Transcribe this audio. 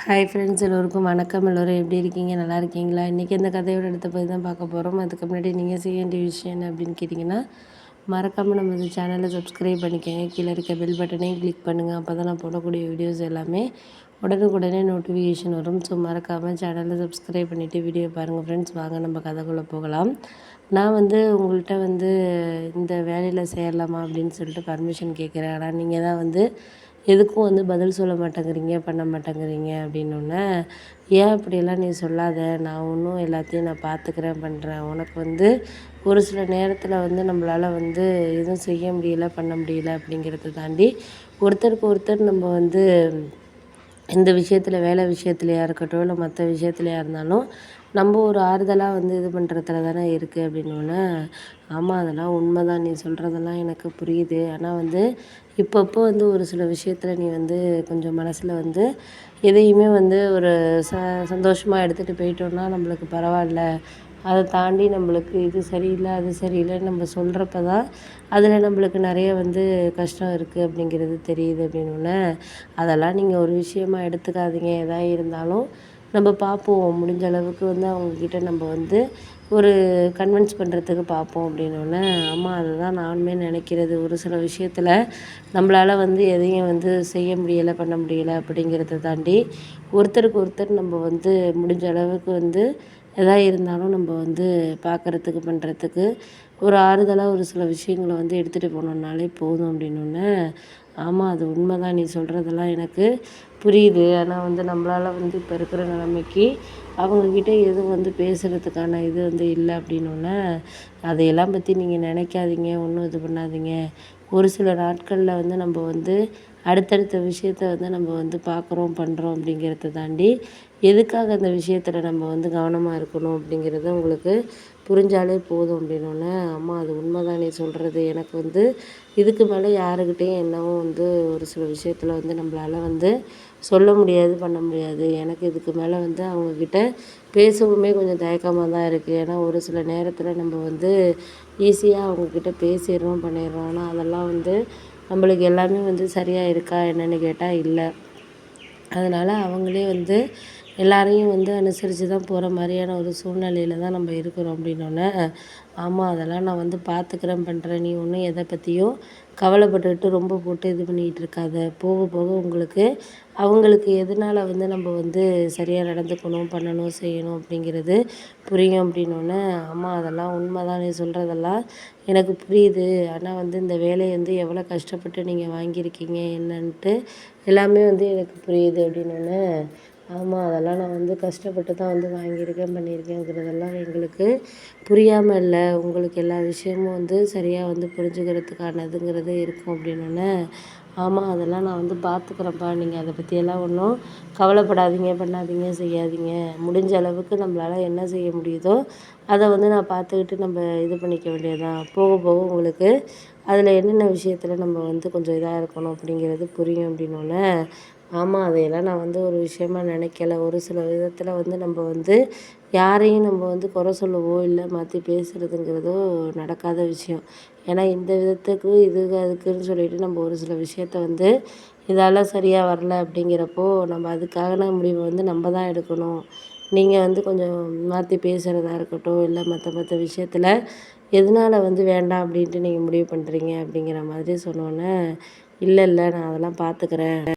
Hi friends எல்லோருக்கும் வணக்கம். எல்லோரும் எப்படி இருக்கீங்க? நல்லா இருக்கீங்களா? இன்றைக்கி இந்த கதையோட இடத்த போய் தான் பார்க்க போகிறோம் அதுக்கு முன்னாடி நீங்கள் செய்ய வேண்டிய விஷயம் என்ன அப்படின்னு கேட்டிங்கன்னா மறக்காமல் நம்ம இந்த சேனலை சப்ஸ்கிரைப் பண்ணிக்கோங்க. கீழே இருக்க பெல் பட்டனையும் கிளிக் பண்ணுங்கள் அப்போ தான் நான் போடக்கூடிய வீடியோஸ் எல்லாமே உடனுக்குடனே நோட்டிஃபிகேஷன் வரும். ஸோ மறக்காமல் சேனலை சப்ஸ்கிரைப் பண்ணிவிட்டு வீடியோ பாருங்கள் ஃப்ரெண்ட்ஸ் வாங்க நம்ம கதைக்குள்ளே போகலாம். நான் வந்து உங்கள்கிட்ட வந்து இந்த வேலையில் சேரலாமா அப்படின்னு சொல்லிட்டு பர்மிஷன் கேட்குறேன். ஆனால் நீங்கள் தான் வந்து எதுக்கும் வந்து பதில் சொல்ல மாட்டேங்கிறீங்க பண்ண மாட்டேங்கிறீங்க அப்படின்னோடனே ஏன் அப்படியெல்லாம் நீ சொல்லாத? நான் ஒன்றும் எல்லாத்தையும் நான் பார்த்துக்கிறேன் பண்ணுறேன் உனக்கு வந்து ஒரு சில நேரத்தில் வந்து நம்மளால் வந்து எதுவும் செய்ய முடியல பண்ண முடியல அப்படிங்கிறத தாண்டி ஒருத்தருக்கு ஒருத்தர் நம்ம வந்து இந்த விஷயத்தில் வேலை விஷயத்துலையா இருக்கட்டும் இல்லை மற்ற விஷயத்துலையா இருந்தாலும் நம்ம ஒரு ஆறுதலாக வந்து இது பண்ணுறதுல தானே இருக்குது அப்படின்னோடனே ஆமாம் அதெல்லாம் உண்மை தான் நீ சொல்கிறதெல்லாம் எனக்கு புரியுது. ஆனால் வந்து இப்பப்போ வந்து ஒரு சில விஷயத்தில் நீ வந்து கொஞ்சம் மனசில் வந்து எதையுமே வந்து ஒரு ச சந்தோஷமாக எடுத்துகிட்டு போயிட்டோன்னா நம்மளுக்கு பரவாயில்ல. அதை தாண்டி நம்மளுக்கு இது சரியில்லை அது சரியில்லைன்னு நம்ம சொல்கிறப்ப தான் அதில் நம்மளுக்கு நிறைய வந்து கஷ்டம் இருக்குது அப்படிங்கிறது தெரியுது அப்படின்னோடனே அதெல்லாம் நீங்கள் ஒரு விஷயமா எடுத்துக்காதீங்க. எதாக இருந்தாலும் நம்ம பார்ப்போம். முடிஞ்ச அளவுக்கு வந்து அவங்கக்கிட்ட நம்ம வந்து ஒரு கன்வின்ஸ் பண்ணுறதுக்கு பார்ப்போம் அப்படின்னோடனே அதை அதுதான் நானுமே நினைக்கிறது. ஒரு சில விஷயத்தில் நம்மளால் வந்து எதையும் வந்து செய்ய முடியலை பண்ண முடியலை அப்படிங்கிறத தாண்டி ஒருத்தருக்கு ஒருத்தர் நம்ம வந்து முடிஞ்ச அளவுக்கு வந்து எதாக இருந்தாலும் நம்ம வந்து பார்க்குறதுக்கு பண்ணுறதுக்கு ஒரு ஆறுதலாக ஒரு சில விஷயங்கள வந்து எடுத்துகிட்டு போனோம்னாலே போதும் அப்படின்னோடனே ஆமாம் அது உண்மை தான் நீ சொல்கிறதெல்லாம் எனக்கு புரியுது. ஆனால் வந்து நம்மளால் வந்து இப்போ இருக்கிற நிலைமைக்கு அவங்கக்கிட்ட எதுவும் வந்து பேசுகிறதுக்கான இது வந்து இல்லை அப்படின்னோடனே அதையெல்லாம் பற்றி நீங்கள் நினைக்காதீங்க. ஒன்றும் இது பண்ணாதீங்க. ஒரு சில நாட்களில் வந்து நம்ம வந்து அடுத்தடுத்த விஷயத்த வந்து நம்ம வந்து பார்க்குறோம் பண்ணுறோம் அப்படிங்கிறத தாண்டி எதுக்காக அந்த விஷயத்தில் நம்ம வந்து கவனமாக இருக்கணும் அப்படிங்கிறது உங்களுக்கு புரிஞ்சாலே போதும் அப்படின்னோடனே அம்மா அது உண்மை தான் நீ சொல்கிறது எனக்கு வந்து இதுக்கு மேலே யாருக்கிட்டேயும் என்னவும் வந்து ஒரு சில விஷயத்தில் வந்து நம்மளால வந்து சொல்ல முடியாது பண்ண முடியாது. எனக்கு இதுக்கு மேலே வந்து அவங்கக்கிட்ட பேசவுமே கொஞ்சம் தயக்கமாக தான் இருக்குது ஏன்னா ஒரு சில நேரத்தில் நம்ம வந்து ஈஸியாக அவங்கக்கிட்ட பேசிடுறோம் பண்ணிடுறோம். ஆனால் அதெல்லாம் வந்து நம்மளுக்கு எல்லாமே வந்து சரியாக இருக்கா என்னென்னு கேட்டால் இல்லை. அதனால் அவங்களே வந்து எல்லாரையும் வந்து அனுசரித்து தான் போகிற மாதிரியான ஒரு சூழ்நிலையில தான் நம்ம இருக்கிறோம் அப்படின்னோடனே ஆமாம் அதெல்லாம் நான் வந்து பார்த்துக்கிறேன் பண்ணுறேன் நீ ஒன்றும் எதை பற்றியும் கவலைப்பட்டுக்கிட்டு ரொம்ப போட்டு இது பண்ணிகிட்டு இருக்காத. போக போக உங்களுக்கு அவங்களுக்கு எதனால் வந்து நம்ம வந்து சரியாக நடந்துக்கணும் பண்ணணும் செய்யணும் அப்படிங்கிறது புரியும் அப்படின்னோடனே ஆமாம் அதெல்லாம் உண்மை தான் நீ சொல்கிறதெல்லாம் எனக்கு புரியுது. ஆனால் வந்து இந்த வேலையை வந்து எவ்வளோ கஷ்டப்பட்டு நீங்கள் வாங்கியிருக்கீங்க என்னன்ட்டு எல்லாமே வந்து எனக்கு புரியுது அப்படின்னோடனே ஆமாம் அதெல்லாம் நான் வந்து கஷ்டப்பட்டு தான் வந்து வாங்கியிருக்கேன் பண்ணியிருக்கேங்கிறதெல்லாம் எங்களுக்கு புரியாமல் இல்லை உங்களுக்கு எல்லா விஷயமும் வந்து சரியாக வந்து புரிஞ்சுக்கிறதுக்கானதுங்கிறது இருக்கும் அப்படின்னோடனே ஆமாம் அதெல்லாம் நான் வந்து பார்த்துக்குறேன்ப்பா நீங்கள் அதை பற்றியெல்லாம் ஒன்றும் கவலைப்படாதீங்க பண்ணாதீங்க செய்யாதீங்க. முடிஞ்ச அளவுக்கு நம்மளால் என்ன செய்ய முடியுதோ அதை வந்து நான் பார்த்துக்கிட்டு நம்ம இது பண்ணிக்க வேண்டியதுதான். போக போக உங்களுக்கு அதில் என்னென்ன விஷயத்தில் நம்ம வந்து கொஞ்சம் இதாக இருக்கணும் அப்படிங்கிறது புரியும் அப்படின்னோடனே ஆமாம் அதையெல்லாம் நான் வந்து ஒரு விஷயமா நினைக்கல. ஒரு சில விதத்தில் வந்து நம்ம வந்து யாரையும் நம்ம வந்து குறை சொல்லவோ இல்லை மாற்றி பேசுகிறதுங்கிறதோ நடக்காத விஷயம். ஏன்னா இந்த விதத்துக்கு இது அதுக்குன்னு சொல்லிட்டு நம்ம ஒரு சில விஷயத்த வந்து இதால் சரியாக வரல அப்படிங்கிறப்போ நம்ம அதுக்கான முடிவை வந்து நம்ம தான் எடுக்கணும். நீங்கள் வந்து கொஞ்சம் மாற்றி பேசுகிறதா இருக்கட்டும் இல்லை மற்ற மற்ற விஷயத்தில் எதனால் வந்து வேண்டாம் அப்படின்ட்டு நீங்கள் முடிவு பண்ணுறீங்க அப்படிங்கிற மாதிரி சொன்னோன்னே இல்லை இல்லை நான் அதெல்லாம் பார்த்துக்கிறேன்